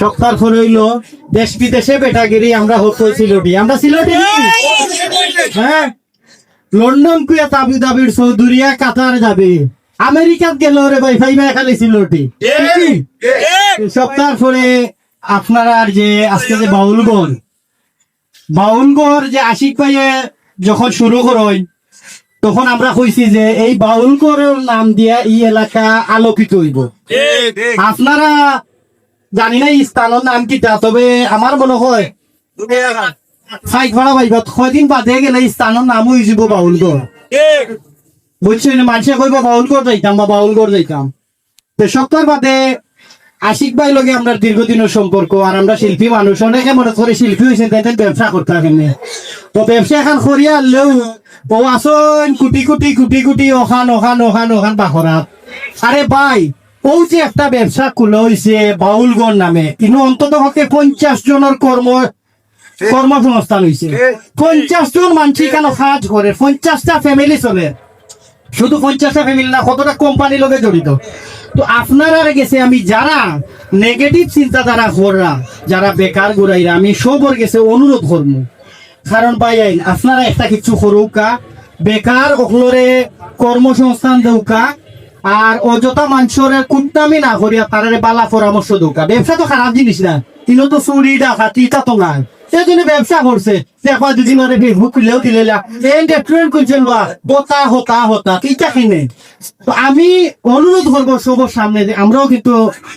সপ্তাহ পরে হইল দেশ বিদেশে বেটাগিরি আমরা হতো সিলটি। আমরা সিলটি হ্যাঁ? লন্ডন কুয়া তাবি দাবির সৌদুরিয়া কাতার যাবে। আমেরিকাত গেল রে ভাই ভাই ভাই খালি সিলটি। সপ্তাহ পরে আপনারা আর যে আজকে যে বাউলগড় বাউলগড় যে আশিক ভাইয়ে যখন শুরু করই তখন আমরা কইছি যে এই বাউলগড়ের নাম দিয়া এই এলাকা আলোকিত হইব। আপনারা জানি না স্থানের নাম কিটা তবে আমার মনে হয়। ফাইক কয়দিন বাদে গেলে স্থানের নাম হয়ে যাব বাউলগড়। বুঝছেন মানুষে কইব বাউলগড় যাইতাম বা বাউলগড় যাইতাম। তো সপ্তাহ বাদে আশিক ভাই লগে আমরা দীর্ঘদিনের সম্পর্ক, আর আমরা শিল্পী মানুষ, অনেকে মনে করে শিল্পী হয়েছে, তাই ব্যবসা করতে এখানে তো ব্যবসা এখন করিয়া আনলেও, ও আসন কুটি কুটি কুটি কোটি ওখান ওখান ওখান ওখান বাখরাত। আরে ভাই ও যে একটা ব্যবসা খুলে হয়েছে বাউলগড় নামে কিন্তু অন্তত পক্ষে পঞ্চাশ জনের কর্ম কর্মসংস্থান হয়েছে পঞ্চাশ জন মানুষ কেন কাজ করে? পঞ্চাশটা ফ্যামিলি চলে। শুধু পঞ্চাশটা ফ্যামিলি না কতটা কোম্পানির লগে জড়িত? তো আপনারা গেছে আমি যারা নেগেটিভ চিন্তাধারা কররা যারা বেকার ঘুরাইরা আমি সবর গেছে অনুরোধ করব। কারণ ভাই আইন আপনারা একটা কিছু করুকা বেকার অকলরে কর্মসংস্থান দেউকা আর অযথা মানুষের কুটনামি না করিয়া তারারে বালা পরামর্শ দৌকা ব্যবসা তো খারাপ জিনিস না। কিন্তু তো চুরি, ডাকাতি তা তো নাই সেই জন্য ব্যবসা করছে। দেখবা দুদিন ধরে ফেসবুক খুলেও দিলে রেস্টুরেন্ট খুলছেন বা হতা হতা কিটা কিনে তো আমি অনুরোধ করব সবার সামনে যে আমরাও কিন্তু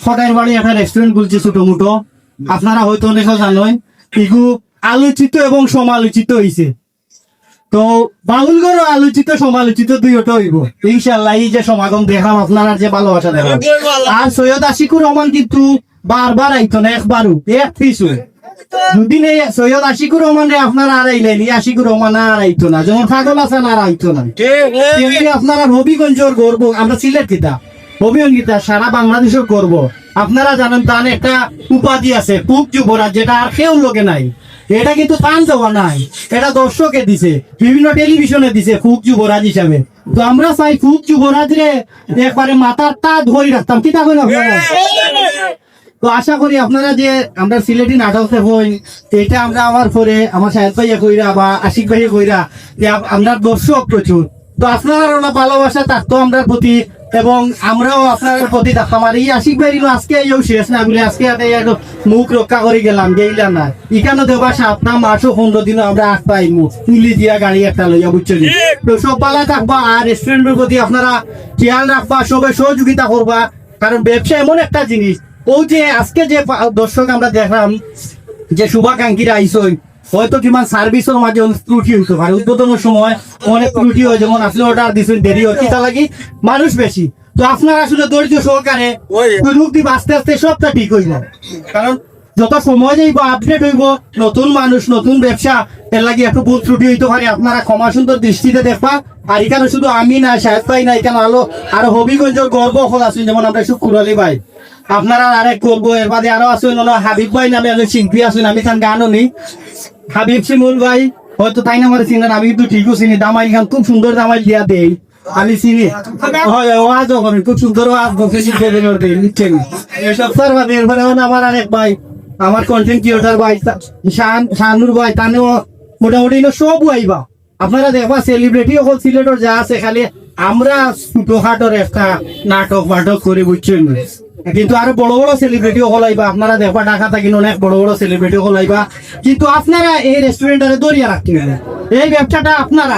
সদাই বাড়ি একটা রেস্টুরেন্ট খুলছি ছোট মোটো আপনারা হয়তো অনেকে জানেন। ইগু আলোচিত এবং সমালোচিত হয়েছে তো বাউলগড় আলোচিত সমালোচিত দুইটা হইব। ইনশাল্লাহ এই যে সমাগম দেখাম আপনারা যে ভালোবাসা দেখাম। আর সৈয়দ আশিকুর রহমান কিন্তু বারবার আইতো না একবারও। এক দুদিন এই সৈয়দ আশিকুর রহমান রে আপনারা আর আইলেন এই আশিকুর রহমান আর আইতো না। যেমন পাগল আছেন আর আইতো না। তেমনি আপনারা হবিগঞ্জের গর্ব আমরা সিলেট কিতা। হবিগঞ্জ কিতা সারা বাংলাদেশের গর্ব। আপনারা জানেন তার একটা উপাধি আছে পুক যুবরাজ যেটা আর কেউ লোকে নাই। এটা কিন্তু টান দেওয়া নাই। এটা দর্শকে দিছে, বিভিন্ন টেলিভিশনে দিছে ফুক যুবরাজ হিসাবে। তো আমরা চাই ফুক যুবরাজ রে একবারে মাথার তা ধরে রাখতাম। কি তা আপনারা? তো আশা করি আপনারা যে আমরা সিলেটি নাটক হই এটা আমরা আমার পরে আমার সাহেব ভাইয়া কইরা বা আশিক ভাইয়া কইরা যে আমরা দর্শক প্রচুর। তো আপনারা ভালোবাসা থাকতো আমরা প্রতি এবং আমরাও আপনার প্রতি আর এই আশিক ভাই আজকে এই শেষ না বলে আজকে মুখ রক্ষা করে গেলাম গেইলা না। এখানে দেবা সাতটা মাসও পনেরো দিনও আমরা আট পাইমু। তুলি দিয়া গাড়ি একটা লইয়া বুঝছ নি? তো সব পালা থাকবা আর রেস্টুরেন্টের প্রতি আপনারা খেয়াল রাখবা, সবাই সহযোগিতা করবা। কারণ ব্যবসা এমন একটা জিনিস। ও যে আজকে যে দর্শক আমরা দেখলাম, যে শুভাকাঙ্ক্ষীরা আইসই হয়তো কিমান সার্ভিসের মাঝে ত্রুটি হইতে পারে উদ্বোধনের সময় অনেক ত্রুটি হয় যেমন আসলে অর্ডার দিচ্ছেন দেরি হয় কিতা লাগি মানুষ বেশি তো আপনারা আসলে ধৈর্য সহকারে সুযোগ দিব আস্তে আস্তে সবটা ঠিক হয়ে যাবে কারণ যত সময় যাইব আপডেট হইব নতুন মানুষ নতুন ব্যবসা এর লাগে একটু ভুল ত্রুটি হইতে পারে আপনারা ক্ষমা সুন্দর দৃষ্টিতে দেখবা। আর এখানে শুধু আমি না সাহেব ভাই না এখানে আলো আর হবিগঞ্জের গর্ব হল আছেন যেমন আমরা শুক্র আলী ভাই। আপনারা আরেক করব এর বাদে আরও আছেন হাবিব ভাই নামে একজন শিল্পী আছেন আমি তার গানও নেই হাবিব শিমুল ভাই, হয়তো তাই না আমার চিনেন আমি কিন্তু ঠিকও চিনি, দামাইল গান খুব সুন্দর দামাইল দিয়া দেই, আমি চিনি। হয় ওয়াজও করেন খুব সুন্দর ওয়াজ শিখে দেন ওর দেই নিচ্ছেন এসব স্যার বাদে এরপরে আমার আরেক ভাই, আমার কন্টেন্ট ক্রিয়েটার ভাই শান শানুর ভাই, তানেও মোটামুটি সব আইবা আপনারা দেখবা সেলিব্রিটি অকল সিলেটর যা আছে, খালি আমরা ছোটখাটোর একটা নাটক মাটক করে, বুঝছেন? কিন্তু আরও বড় বড় সেলিব্রিটিও হলাইবা। আপনারা দেখবা ঢাকা থাকি অনেক বড় বড় সেলিব্রিটিও হলাইবা। কিন্তু আপনারা এই রেস্টুরেন্টারে দরিয়া রাখতে এই ব্যবসাটা আপনারা